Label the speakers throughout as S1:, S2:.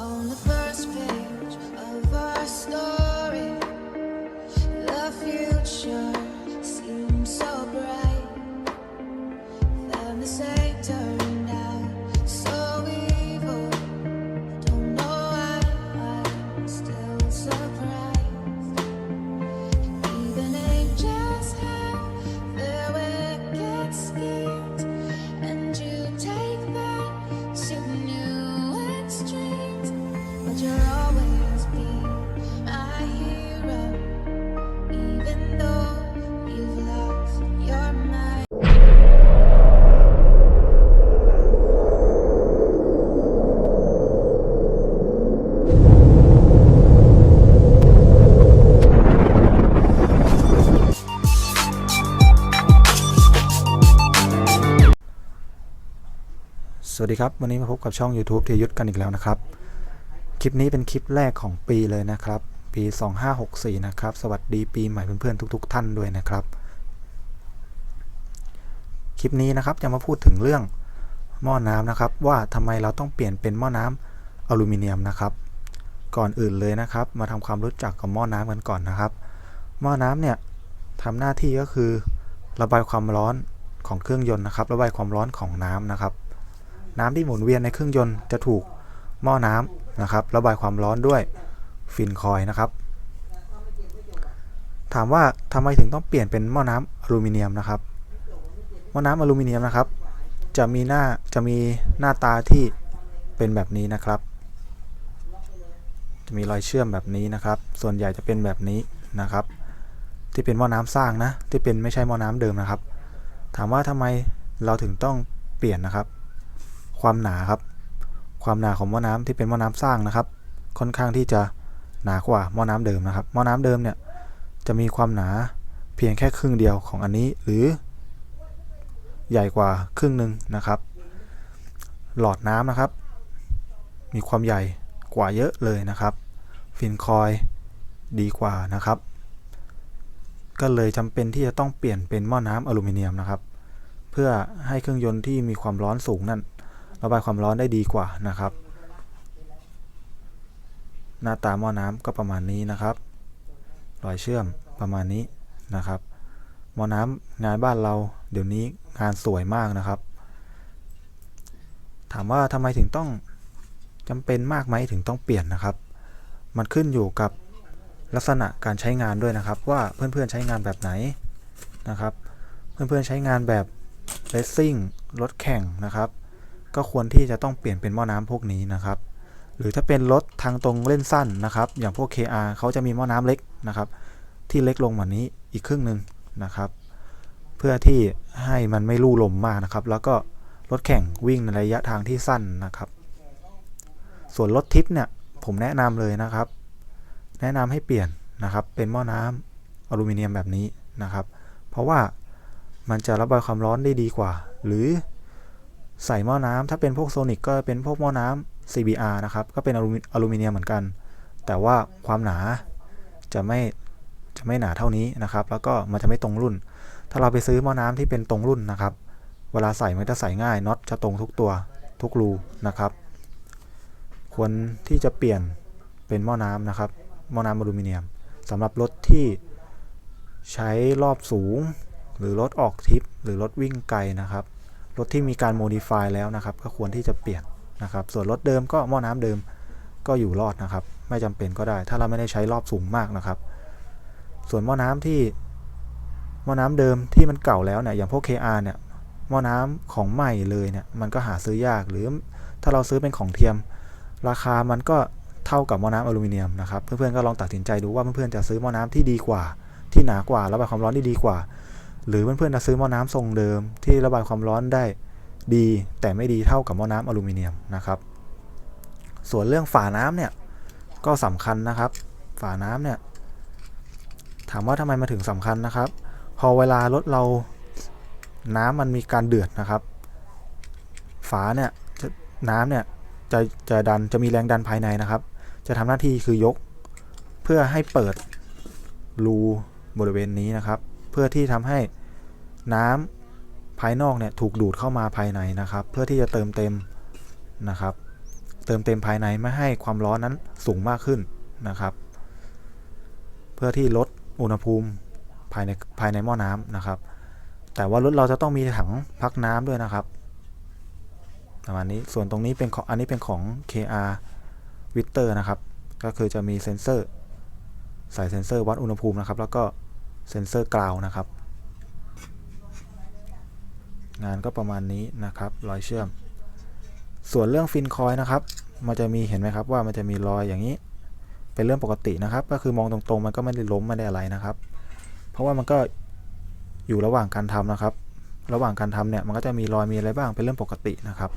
S1: on the first page of our
S2: story. วัสดีครับวันนี้มาพบกับช่อง YouTube ทียุทธกันอีกแล้วนะครับ คลิปนี้เป็นคลิปแรกของปีเลยนะครับ ปี 2564 นะครับ สวัสดีปีใหม่เพื่อนๆทุก ๆ ท่านด้วยนะครับ คลิปนี้นะครับจะมาพูดถึงเรื่องหม้อน้ำนะครับ ว่าทำไมเราต้องเปลี่ยนเป็นหม้อน้ำอลูมิเนียมนะครับ ก่อนอื่นเลยนะครับ มาทำความรู้จักกับหม้อน้ำกันก่อนนะครับ หม้อน้ำเนี่ยทำหน้าที่ก็คือ ระบายความร้อนของเครื่องยนต์นะครับ ระบายความร้อนของน้ำนะครับ น้ำที่หมุนเวียนในเครื่องยนต์จะถูกหม้อน้ำนะครับ ระบายความร้อนด้วยฟินคอยล์นะครับ ถามว่าทำไมถึงต้องเปลี่ยนเป็นหม้อน้ำอลูมิเนียมนะครับ หม้อน้ำอลูมิเนียมนะครับ จะมีหน้าจะมีหน้าตาที่เป็นแบบนี้นะครับ จะมีรอยเชื่อมแบบนี้นะครับ ส่วนใหญ่จะเป็นแบบนี้นะครับ ที่เป็นหม้อน้ำสร้างนะ ที่เป็นไม่ใช่หม้อน้ำเดิมนะครับ ถามว่าทำไมเราถึงต้องเปลี่ยนนะครับ ความหนาครับ ความหนาของหม้อน้ำที่เป็นหม้อน้ำสร้างนะครับ ค่อนข้างที่จะหนากว่าหม้อน้ำเดิมนะครับ หม้อน้ำเดิมเนี่ยจะมีความหนาเพียงแค่ครึ่งเดียวของอันนี้หรือ ใหญ่กว่าครึ่งหนึ่งนะครับ หลอดน้ำนะครับ มีความใหญ่กว่าเยอะเลยนะครับ ฟินคอยดีกว่านะครับ ก็เลยจำเป็นที่จะต้องเปลี่ยนเป็นหม้อน้ำอลูมิเนียมนะครับ เพื่อให้เครื่องยนต์ที่มีความร้อนสูงนั่น ระบายความร้อนได้ดีกว่านะครับ หน้าตาหม้อน้ำก็ประมาณนี้นะครับ รอยเชื่อมประมาณนี้นะครับหม้อน้ำงานบ้านเราเดี๋ยวนี้งานสวยมากนะครับ ถามว่าทำไมถึงต้องจำเป็นมากไหมถึงต้องเปลี่ยนนะครับ มันขึ้นอยู่กับลักษณะการใช้งานด้วยนะครับ ว่าเพื่อนๆใช้งานแบบไหนนะครับ เพื่อนๆใช้งานแบบเรซซิ่งรถแข่งนะครับ ก็ควรที่จะต้องเปลี่ยนเป็นหม้อน้ำพวกนี้นะครับ หรือถ้าเป็นรถทางตรงเล่นสั้นนะครับ อย่างพวก KR เขาจะมีหม้อน้ำเล็กนะครับ ที่เล็กลงกว่านี้อีกครึ่งหนึ่งนะครับ เพื่อที่ให้มันไม่ลู่ลมมากนะครับ แล้วก็รถแข่งวิ่งในระยะทางที่สั้นนะครับ ส่วนรถทิปเนี่ยผมแนะนำเลยนะครับ แนะนำให้เปลี่ยนนะครับ เป็นหม้อน้ำอลูมิเนียมแบบนี้นะครับ เพราะว่ามันจะระบายความร้อนได้ดีกว่า หรือ ใส่หม้อน้ำถ้าเป็นพวกโซนิกก็เป็นพวกหม้อน้ำ CBR นะครับ ก็เป็นอลูมิอลูมิเนียมเหมือนกัน แต่ว่าความหนาจะไม่จะไม่หนาเท่านี้นะครับ แล้วก็มันจะไม่ตรงรุ่น ถ้าเราไปซื้อหม้อน้ำที่เป็นตรงรุ่นนะครับ เวลาใส่มันจะใส่ง่ายน็อตจะตรงทุกตัวทุกรูนะครับ ควรที่จะเปลี่ยนเป็นหม้อน้ำนะครับหม้อน้ำอลูมิเนียมสำหรับรถที่ใช้รอบสูง หรือรถออกทริปหรือรถวิ่งไกลนะครับ รถที่มีการโมดิฟายแล้วนะครับ ก็ควรที่จะเปลี่ยนนะครับ ส่วนรถเดิมก็หม้อน้ำเดิมก็อยู่รอดนะครับ ไม่จำเป็นก็ได้ ถ้าเราไม่ได้ใช้รอบสูงมากนะครับ ส่วนหม้อน้ำที่หม้อน้ำเดิมที่มันเก่าแล้วเนี่ยอย่างพวก KR เนี่ยหม้อน้ำของใหม่เลยเนี่ยมันก็หาซื้อยากหรือถ้าเราซื้อเป็นของเทียม ราคามันก็เท่ากับหม้อน้ำอลูมิเนียมนะครับเพื่อนๆก็ลองตัดสินใจดูว่าเพื่อนๆจะซื้อหม้อน้ำที่ดีกว่า ที่หนากว่าระบายความร้อนได้ดีกว่า หรือเพื่อนๆจะซื้อหม้อน้ำทรงเดิม ที่ระบายความร้อนได้ดี แต่ไม่ดีเท่ากับหม้อน้ำอลูมิเนียมนะครับ ส่วนเรื่องฝาน้ำเนี่ยก็สำคัญนะครับ ฝาน้ำเนี่ยถามว่าทำไมมาถึงสำคัญนะครับ พอเวลารถเราน้ำมันมีการเดือดนะครับ ฝาเนี่ยน้ำเนี่ยจะจะดันจะมีแรงดันภายในนะครับ จะทำหน้าที่คือยก เพื่อให้เปิดรูบริเวณนี้นะครับ เพื่อที่ทำให้น้ำภายนอกเนี่ยถูกดูดเข้ามาภายในนะครับ เพื่อที่จะเติมเต็มนะครับ เติมเต็มภายในไม่ให้ความร้อนนั้นสูงมากขึ้นนะครับ เพื่อที่ลดอุณหภูมิภายในภายในหม้อน้ำนะครับ แต่ว่ารถเราจะต้องมีถังพักน้ำด้วยนะครับประมาณนี้ส่วนตรงนี้เป็นของอันนี้เป็นของ KR w i t t e r นะครับ ก็คือจะมีเซ็นเซอร์ ใส่เซ็นเซอร์วัดอุณหภูมินะครับ แล้วก็ เซ็นเซอร์กราวนะครับ งานก็ประมาณนี้นะครับรอยเชื่อม ส่วนเรื่องฟินคอยนะครับ มันจะมีเห็นไหมครับว่ามันจะมีรอยอย่างนี้ เป็นเรื่องปกตินะครับ ก็คือมองตรงๆ มันก็ไม่ได้ล้มไม่ได้อะไรนะครับ เพราะว่ามันก็อยู่ระหว่างการทำนะครับ ระหว่างการทำเนี่ยมันก็จะมีรอยมีอะไรบ้างเป็นเรื่องปกตินะครับ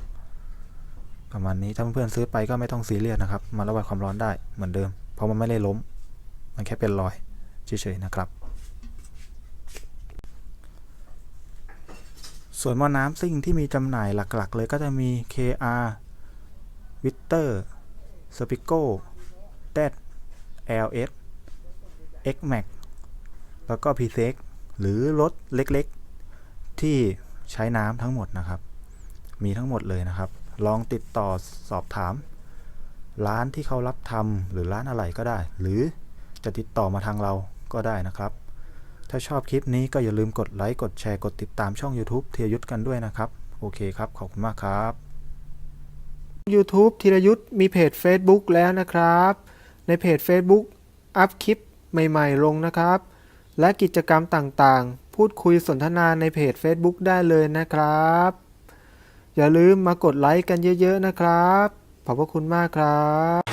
S2: ประมาณนี้ถ้าเพื่อนๆซื้อไปก็ไม่ต้องซีเรียสนะครับมันระบายความร้อนได้เหมือนเดิม เพราะมันไม่ได้ล้ม มันแค่เป็นรอยเฉยๆนะครับ ส่วนหม้อน้ำซิ่งที่มีจำหน่ายหลักๆ เลยก็จะมี KR w i t t e r s p i c o d e d LS X Max แล้วก็ p c x หรือรถเล็กๆ ที่ใช้น้ำทั้งหมดนะครับ มีทั้งหมดเลยนะครับ ลองติดต่อสอบถาม ร้านที่เขารับทำหรือร้านอะไรก็ได้ หรือจะติดต่อมาทางเราก็ได้นะครับ ถ้าชอบคลิปนี้ก็อย่าลืมกดไลค์กดแชร์กดติดตามช่อง YouTube เทียยุทธกันด้วยนะครับ โอเคครับ ขอบคุณมากครับ
S3: YouTube ธีรยุทธ์มีเพจ Facebook แล้วนะครับ ในเพจ Facebook อัพคลิปใหม่ๆ ลงนะครับ และกิจกรรมต่างๆ พูดคุยสนทนาในเพจ Facebook ได้เลยนะครับ อย่าลืมมากดไลค์กันเยอะ ๆ นะครับ ขอบพระคุณมากครับ